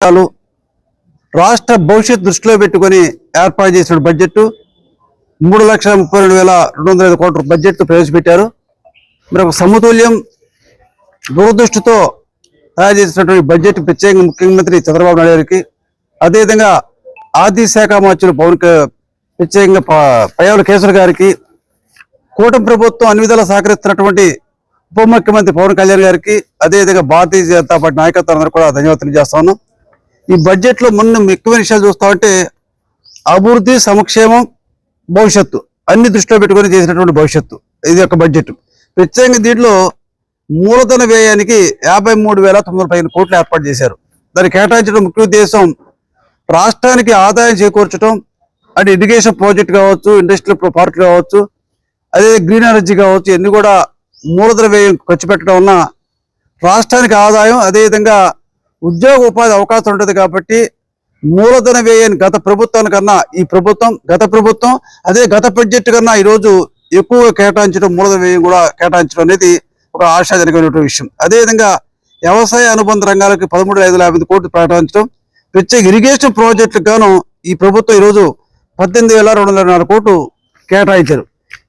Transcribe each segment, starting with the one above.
పథకాలు రాష్ట్ర భవిష్యత్ దృష్టిలో పెట్టుకొని ఏర్పాటు చేసిన బడ్జెట్ మూడు లక్షల ముప్పై రెండు వేల రెండు వందల ఐదు కోట్ల బడ్జెట్ ప్రవేశపెట్టారు. మరి ఒక సమతుల్యం దూరదృష్టితో తయారు చేసినటువంటి బడ్జెట్ ప్రత్యేకంగా ముఖ్యమంత్రి చంద్రబాబు నాయుడు గారికి అదేవిధంగా ఆర్థిక శాఖ మంత్రులు పవన్ ప్రత్యేకంగా ప- పయ్యావుల కేసరి గారికి కూటమి ప్రభుత్వం అన్ని విధాలు సహకరిస్తున్నటువంటి ఉప ముఖ్యమంత్రి పవన్ కళ్యాణ్ గారికి అదేవిధంగా భారతీయ జనతా పార్టీ నాయకత్వాలందరూ కూడా ధన్యవాదాలు తెలియజేస్తా ఉన్నాం. ఈ బడ్జెట్లో మొన్న ఎక్కువ విషయాలు చూస్తామంటే అభివృద్ధి సంక్షేమం భవిష్యత్తు. అన్ని దృష్టిలో పెట్టుకొని చేసినటువంటి భవిష్యత్తు. ఇది ఒక బడ్జెట్ ప్రత్యేకంగా దీంట్లో మూలధన వ్యయానికి యాభై మూడు వేల తొమ్మిది వందల పదిహేను కోట్లు ఏర్పాటు చేశారు. దాన్ని కేటాయించడం ముఖ్య ఉద్దేశం రాష్ట్రానికి ఆదాయం చేకూర్చడం అంటే ఇరిగేషన్ ప్రాజెక్ట్ కావచ్చు ఇండస్ట్రియల్ పార్క్ కావచ్చు అదే గ్రీన్ ఎనర్జీ కావచ్చు ఇవన్నీ కూడా మూలధన వ్యయం ఖర్చు పెట్టడం వలన రాష్ట్రానికి ఆదాయం అదేవిధంగా ఉద్యోగ ఉపాధి అవకాశం ఉంటుంది కాబట్టి మూలధన వ్యయాన్ని గత ప్రభుత్వానికన్నా ఈ ప్రభుత్వం గత ప్రభుత్వం అదే గత బడ్జెట్ కన్నా ఈరోజు ఎక్కువగా కేటాయించడం మూలధన వ్యయం కూడా కేటాయించడం అనేది ఒక ఆశాజనకమైనటువంటి విషయం. అదేవిధంగా వ్యవసాయ అనుబంధ రంగాలకు పదమూడు ఐదు యాభై కోట్లు కేటాయించడం ప్రత్యేక ఇరిగేషన్ ప్రాజెక్టులకు గాను ఈ ప్రభుత్వం ఈరోజు పద్దెనిమిది వేల రెండు వందల నాలుగు కోట్లు కేటాయించారు.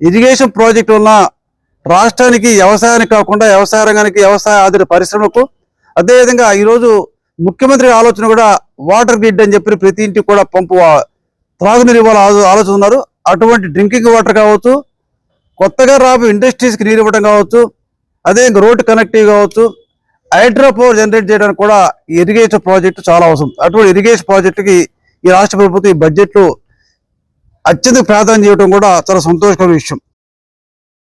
ఇరిగేషన్ ప్రాజెక్టు వలన రాష్ట్రానికి వ్యవసాయానికి కాకుండా వ్యవసాయ రంగానికి వ్యవసాయ ఆధారిత పరిశ్రమకు అదేవిధంగా ఈరోజు ముఖ్యమంత్రి ఆలోచన కూడా వాటర్ గ్రిడ్ అని చెప్పి ప్రతి ఇంటికి కూడా పంపు త్రాగునీరు ఇవ్వాల ఆలోచన ఉన్నారు. అటువంటి డ్రింకింగ్ వాటర్ కావచ్చు కొత్తగా రాబో ఇండస్ట్రీస్కి నీరు ఇవ్వడం కావచ్చు అదే రోడ్డు కనెక్టివ్ కావచ్చు హైడ్రో పవర్ జనరేట్ చేయడానికి కూడా ఇరిగేషన్ ప్రాజెక్టు చాలా అవసరం. అటువంటి ఇరిగేషన్ ప్రాజెక్టుకి ఈ రాష్ట్ర ప్రభుత్వం ఈ బడ్జెట్లో అత్యంత ప్రాధాన్యం చేయడం కూడా చాలా సంతోషకరమైన విషయం.